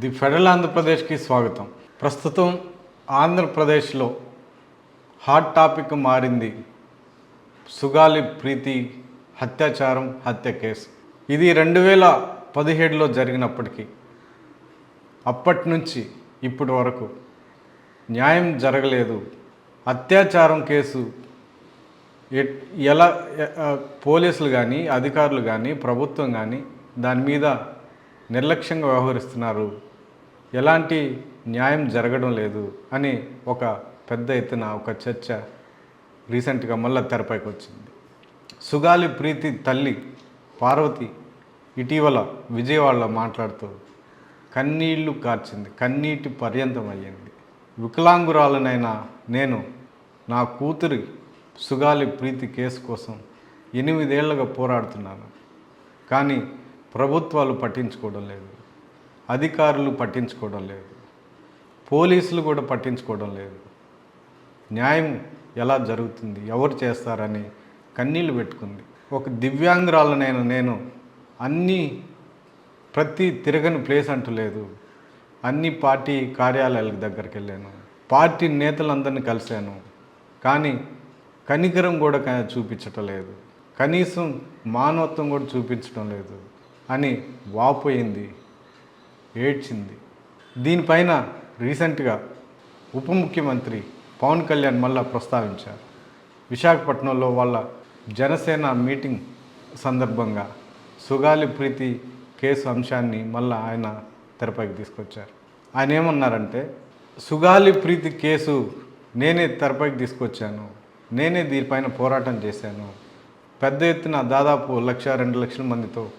The federal ఆంధ్రప్రదేశ్కి స్వాగతం. ప్రస్తుతం ఆంధ్రప్రదేశ్లో హాట్ టాపిక్ మారింది. సుగాలి ప్రీతి హత్యాచారం హత్య కేసు. ఇది రెండు వేల పదిహేడులో జరిగినప్పటికీ అప్పటి నుంచి ఇప్పటి వరకు న్యాయం జరగలేదు. అత్యాచారం కేసు ఎలా పోలీసులు కానీ అధికారులు కానీ ప్రభుత్వం కానీ దాని మీద నిర్లక్ష్యంగా వ్యవహరిస్తున్నారు. ఎలాంటి న్యాయం జరగడం లేదు అని ఒక పెద్ద ఎత్తున ఒక చర్చ రీసెంట్గా మళ్ళీ తెరపైకి వచ్చింది. సుగాలి ప్రీతి తల్లి పార్వతి ఇటీవల విజయవాడలో మాట్లాడుతూ కన్నీళ్ళు కార్చింది కన్నీటి పర్యంతం అయ్యింది. వికలాంగురాలనైనా నేను నా కూతురి సుగాలి ప్రీతి కేసు కోసం ఎనిమిదేళ్ళుగా పోరాడుతున్నాను. కానీ ప్రభుత్వాలు పట్టించుకోవడం లేదు. అధికారులు పట్టించుకోవడం లేదు. పోలీసులు కూడా పట్టించుకోవడం లేదు. న్యాయం ఎలా జరుగుతుంది? ఎవరు చేస్తారని కన్నీళ్ళు పెట్టుకుంది. ఒక దివ్యాంగురాలనైన నేను అన్ని ప్రతి తిరగని ప్లేస్ అంటూ లేదు. అన్ని పార్టీ కార్యాలయాల దగ్గరికి వెళ్ళాను పార్టీ నేతలందరినీ కలిశాను. కానీ కనికరం కూడా చూపించటం లేదు. కనీసం మానవత్వం కూడా చూపించడం లేదు అని వాపోయింది ఏడ్చింది. దీనిపైన రీసెంట్గా ఉప ముఖ్యమంత్రి పవన్ కళ్యాణ్ మళ్ళా ప్రస్తావించారు. విశాఖపట్నంలో వాళ్ళ జనసేన మీటింగ్ సందర్భంగా సుగాలి ప్రీతి కేసు అంశాన్ని మళ్ళా ఆయన తెరపైకి తీసుకొచ్చారు. ఆయన ఏమన్నారంటే సుగాలి ప్రీతి కేసు నేనే తెరపైకి తీసుకొచ్చాను. నేనే దీనిపైన పోరాటం చేశాను. పెద్ద ఎత్తున దాదాపు లక్ష రెండు లక్షల మందితో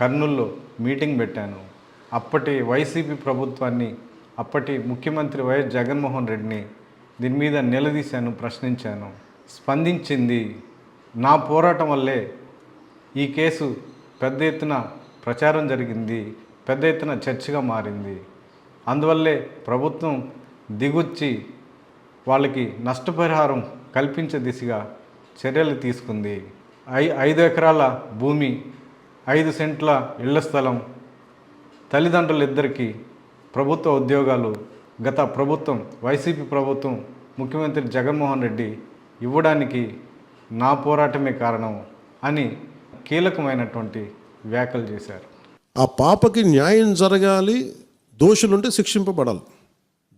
కర్నూల్లో మీటింగ్ పెట్టాను. అప్పటి వైసీపీ ప్రభుత్వాన్ని అప్పటి ముఖ్యమంత్రి వైఎస్ జగన్మోహన్ రెడ్డిని దీని మీద నిలదీశాను ప్రశ్నించాను. స్పందించింది నా పోరాటం వల్లే ఈ కేసు పెద్ద ఎత్తున ప్రచారం జరిగింది పెద్ద ఎత్తున చర్చగా మారింది. అందువల్లే ప్రభుత్వం దిగుచ్చి వాళ్ళకి నష్టపరిహారం కల్పించే దిశగా చర్యలు తీసుకుంది. ఐ ఐదు ఎకరాల భూమి ఐదు సెంట్ల ఇళ్ళ స్థలం తల్లిదండ్రులిద్దరికీ ప్రభుత్వ ఉద్యోగాలు గత ప్రభుత్వం వైసీపీ ప్రభుత్వం ముఖ్యమంత్రి జగన్మోహన్ రెడ్డి ఇవ్వడానికి నా పోరాటమే కారణం అని కీలకమైనటువంటి వ్యాఖ్యలు చేశారు. ఆ పాపకి న్యాయం జరగాలి దోషులుంటే శిక్షింపబడాలి.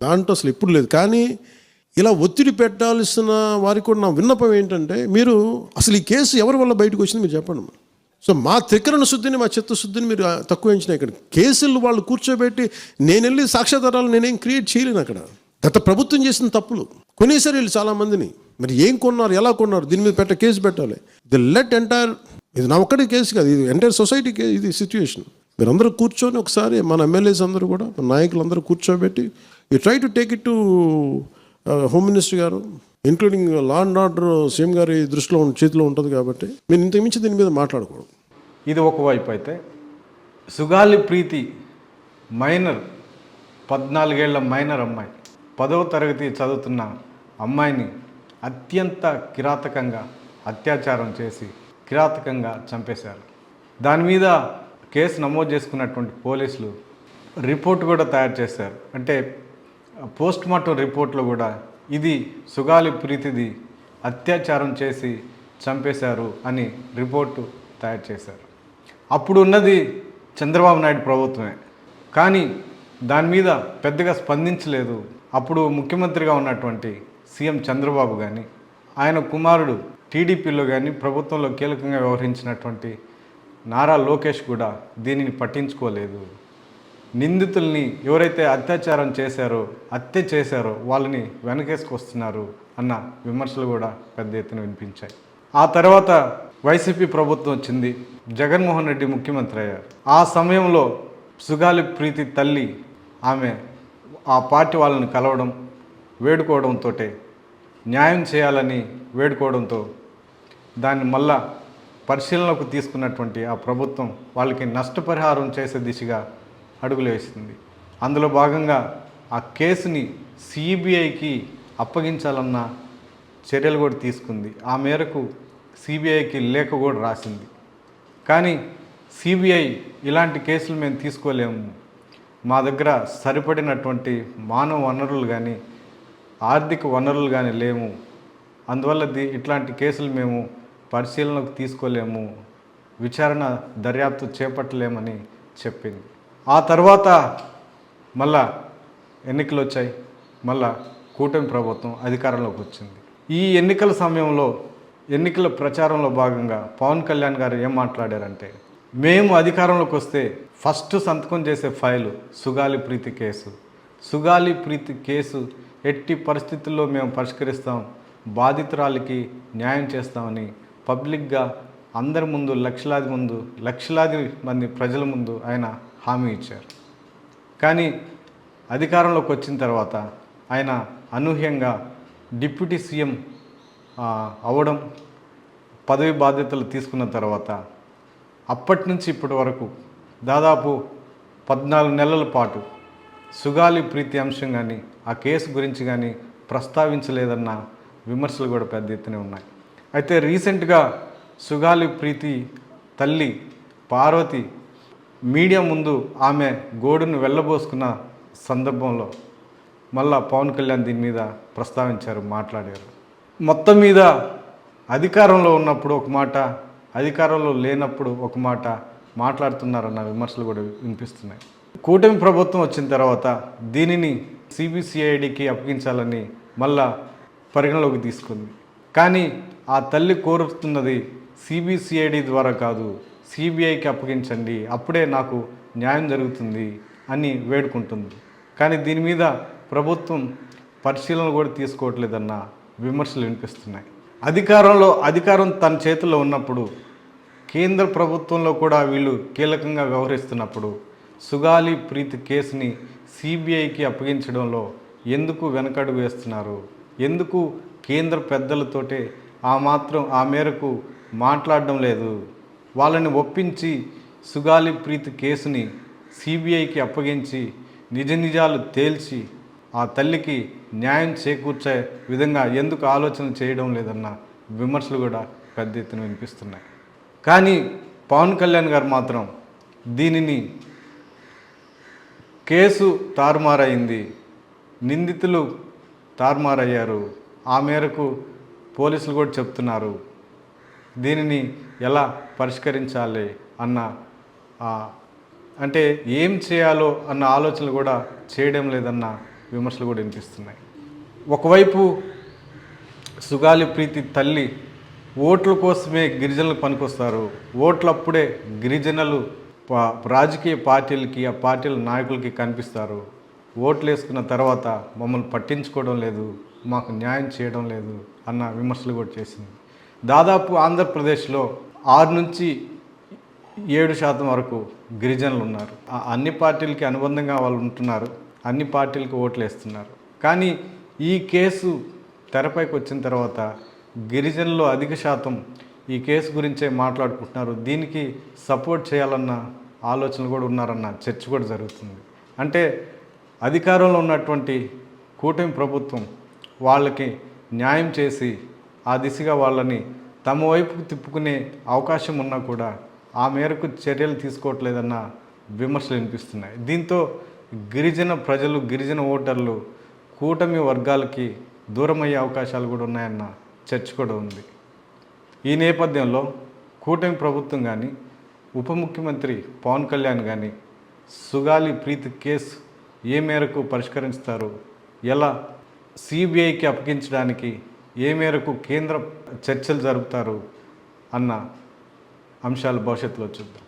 దాంట్లో అసలు ఎప్పుడు లేదు. కానీ ఇలా ఒత్తిడి పెట్టాల్సిన వారికి కూడా నా విన్నపం ఏంటంటే మీరు అసలు ఈ కేసు ఎవరి వల్ల బయటకు వచ్చింది మీరు చెప్పండి సో మా త్రికరణ శుద్ధిని మా చిత్తశుద్ధిని మీరు తక్కువ ఎంచిన ఇక్కడ. కేసులు వాళ్ళు కూర్చోబెట్టి నేను వెళ్ళి సాక్ష్యాధారాలు నేనేం క్రియేట్ చేయలేను అక్కడ. గత ప్రభుత్వం చేసిన తప్పులు. కొనేసారు వీళ్ళు చాలా మందిని మరి ఏం కొన్నారు ఎలా కొన్నారు? దీని మీద పెట్ట కేసు పెట్టాలి. ది లెట్ ఎంటైర్ ఇది నా ఒక్కడి కేసు కాదు ఇది ఎంటైర్ సొసైటీ ఇది సిచ్యువేషన్ మీరందరూ కూర్చొని ఒకసారి మన ఎమ్మెల్యేస్ అందరూ కూడా మన నాయకులు అందరూ కూర్చోబెట్టి you try to take it to home minister గారు including law and order CM గారి దృష్టిలో ఉన్న- చేతిలో ఉంటుంది కాబట్టి నేను ఇంతకు మించి దీని మీద మాట్లాడకూడదు. ఇది ఒకవైపు అయితే సుగాలి ప్రీతి మైనర్ పద్నాలుగేళ్ళ మైనర్ అమ్మాయి పదవ తరగతి చదువుతున్న అమ్మాయిని అత్యంత కిరాతకంగా అత్యాచారం చేసి కిరాతకంగా చంపేశారు. దాని మీద కేసు నమోదు చేసుకున్నటువంటి పోలీసులు రిపోర్ట్ కూడా తయారు చేశారు. అంటే పోస్ట్ మార్టం రిపోర్ట్లో కూడా ఇది సుగాలి ప్రీతిది అత్యాచారం చేసి చంపేశారు అని రిపోర్టు తయారు చేశారు. అప్పుడు ఉన్నది చంద్రబాబు నాయుడు ప్రభుత్వమే. కానీ దాని మీద పెద్దగా స్పందించలేదు. అప్పుడు ముఖ్యమంత్రిగా ఉన్నటువంటి సీఎం చంద్రబాబు కానీ ఆయన కుమారుడు టీడీపీలో కానీ ప్రభుత్వంలో కీలకంగా వ్యవహరించినటువంటి నారా లోకేష్ కూడా దీనిని పట్టించుకోలేదు. నిందితుల్ని ఎవరైతే అత్యాచారం చేశారో హత్య చేశారో వాళ్ళని వెనకేసుకొస్తున్నారు అన్న విమర్శలు కూడా పెద్ద ఎత్తున వినిపించాయి. ఆ తర్వాత వైసీపీ ప్రభుత్వం వచ్చింది. జగన్మోహన్ రెడ్డి ముఖ్యమంత్రి అయ్యారు. ఆ సమయంలో సుగాలి ప్రీతి తల్లి ఆమె ఆ పార్టీ వాళ్ళని కలవడం వేడుకోవడంతో న్యాయం చేయాలని వేడుకోవడంతో దాన్ని మళ్ళా పరిశీలనకు తీసుకున్నటువంటి ఆ ప్రభుత్వం వాళ్ళకి నష్టపరిహారం చేసే దిశగా అడుగులు వేసింది అందులో భాగంగా ఆ కేసుని సిబిఐకి అప్పగించాలన్న చర్యలు కూడా తీసుకుంది. ఆ మేరకు సిబిఐకి లేఖ కూడా రాసింది. కానీ సిబిఐ ఇలాంటి కేసులు మేము తీసుకోలేము. మా దగ్గర సరిపడినటువంటి మానవ వనరులు కానీ ఆర్థిక వనరులు కానీ లేము అందువల్ల ది ఇట్లాంటి కేసులు మేము పరిశీలనకు తీసుకోలేము. విచారణ దర్యాప్తు చేపట్టలేమని చెప్పింది. ఆ తర్వాత మళ్ళా ఎన్నికలు వచ్చాయి. మళ్ళా కూటమి ప్రభుత్వం అధికారంలోకి వచ్చింది. ఈ ఎన్నికల సమయంలో ఎన్నికల ప్రచారంలో భాగంగా పవన్ కళ్యాణ్ గారు ఏం మాట్లాడారంటే మేము అధికారంలోకి వస్తే ఫస్ట్ సంతకం చేసే file Sugali Preethi case. Sugali Preethi case ఎట్టి పరిస్థితుల్లో మేము పరిష్కరిస్తాం బాధితురాలికి న్యాయం చేస్తామని పబ్లిక్గా అందరి ముందు లక్షలాది ముందు లక్షలాది మంది ప్రజల ముందు ఆయన హామీ ఇచ్చారు. కానీ అధికారంలోకి వచ్చిన తర్వాత ఆయన అనూహ్యంగా డిప్యూటీ సీఎం అవడం పదవి బాధ్యతలు తీసుకున్న తర్వాత అప్పటి నుంచి ఇప్పటి వరకు దాదాపు పద్నాలుగు నెలల పాటు సుగాలి ప్రీతి అంశం కానీ ఆ కేసు గురించి కానీ ప్రస్తావించలేదన్న విమర్శలు కూడా పెద్ద ఎత్తున ఉన్నాయి. అయితే రీసెంట్గా సుగాలి ప్రీతి తల్లి పార్వతి మీడియా ముందు ఆమె గోడును వెళ్ళబోసుకున్న సందర్భంలో మళ్ళా పవన్ కళ్యాణ్ దీని మీద ప్రస్తావించారు మాట్లాడారు. మొత్తం మీద అధికారంలో ఉన్నప్పుడు ఒక మాట అధికారంలో లేనప్పుడు ఒక మాట మాట్లాడుతున్నారన్న విమర్శలు కూడా వినిపిస్తున్నాయి. కూటమి ప్రభుత్వం వచ్చిన తర్వాత దీనిని సిబిసిఐడికి అప్పగించాలని మళ్ళా పరిగణలోకి తీసుకుంది. కానీ ఆ తల్లి కోరుతున్నది సిబిసిఐడి ద్వారా కాదు సిబిఐకి అప్పగించండి అప్పుడే నాకు న్యాయం జరుగుతుంది అని వేడుకుంటుంది. కానీ దీని మీద ప్రభుత్వం పరిశీలన కూడా తీసుకోవట్లేదన్న విమర్శలు వినిపిస్తున్నాయి. అధికారంలో అధికారం తన చేతిలో ఉన్నప్పుడు కేంద్ర ప్రభుత్వంలో కూడా వీళ్ళు కీలకంగా వ్యవహరిస్తున్నప్పుడు సుగాలి ప్రీతి కేసుని సిబిఐకి అప్పగించడంలో ఎందుకు వెనకడుగు వేస్తున్నారు? ఎందుకు కేంద్ర పెద్దలతోటే ఆ మాత్రం ఆ మేరకు మాట్లాడడం లేదు? వాళ్ళని ఒప్పించి సుగాలి ప్రీతి కేసుని సిబిఐకి అప్పగించి నిజ నిజాలు తేల్చి ఆ తల్లికి న్యాయం చేకూర్చే విధంగా ఎందుకు ఆలోచన చేయడం లేదన్న విమర్శలు కూడా పెద్ద ఎత్తున వినిపిస్తున్నాయి. కానీ పవన్ కళ్యాణ్ గారు మాత్రం దీనిని కేసు తారుమారైంది. నిందితులు తారుమారయ్యారు. ఆ మేరకు పోలీసులు కూడా చెప్తున్నారు. దీనిని ఎలా పరిష్కరించాలి అన్న అంటే ఏం చేయాలో అన్న ఆలోచనలు కూడా చేయడం లేదన్న విమర్శలు కూడా వినిపిస్తున్నాయి. ఒకవైపు సుగాలి ప్రీతి తల్లి ఓట్ల కోసమే గిరిజనులు పనికొస్తారు. ఓట్లప్పుడే గిరిజనులు రాజకీయ పార్టీలకి ఆ పార్టీల నాయకులకి కనిపిస్తారు. ఓట్లు వేసుకున్న తర్వాత మమ్మల్ని పట్టించుకోవడం లేదు మాకు న్యాయం చేయడం లేదు అన్న విమర్శలు కూడా చేసింది. దాదాపు ఆంధ్రప్రదేశ్లో ఆరు నుంచి ఏడు శాతం వరకు గిరిజనులు ఉన్నారు. ఆ అన్ని పార్టీలకి అనుబంధంగా వాళ్ళు ఉంటున్నారు. అన్ని పార్టీలకు ఓట్లు వేస్తున్నారు. కానీ ఈ కేసు తెరపైకి వచ్చిన తర్వాత గిరిజనులు అధిక శాతం ఈ కేసు గురించే మాట్లాడుకుంటున్నారు. దీనికి సపోర్ట్ చేయాలన్న ఆలోచనలు కూడా ఉన్నారన్న చర్చ కూడా జరుగుతుంది. అంటే అధికారంలో ఉన్నటువంటి కూటమి ప్రభుత్వం వాళ్ళకి న్యాయం చేసి ఆ దిశగా వాళ్ళని తమ వైపుకు తిప్పుకునే అవకాశం ఉన్నా కూడా ఆ మేరకు చర్యలు తీసుకోవట్లేదన్న విమర్శలు వినిపిస్తున్నాయి. దీంతో గిరిజన ప్రజలు గిరిజన ఓటర్లు కూటమి వర్గాలకి దూరమయ్యే అవకాశాలు కూడా ఉన్నాయన్న చర్చ కూడా ఉంది. ఈ నేపథ్యంలో కూటమి ప్రభుత్వం కానీ ఉప ముఖ్యమంత్రి పవన్ కళ్యాణ్ కానీ సుగాలి ప్రీతి కేసు ఏ మేరకు పరిష్కరిస్తారు ఎలా సిబిఐకి అప్పగించడానికి ఏ మేరకు కేంద్ర చర్చలు జరుపుతారు అన్న అంశాలు భవిష్యత్తులో చూద్దాం.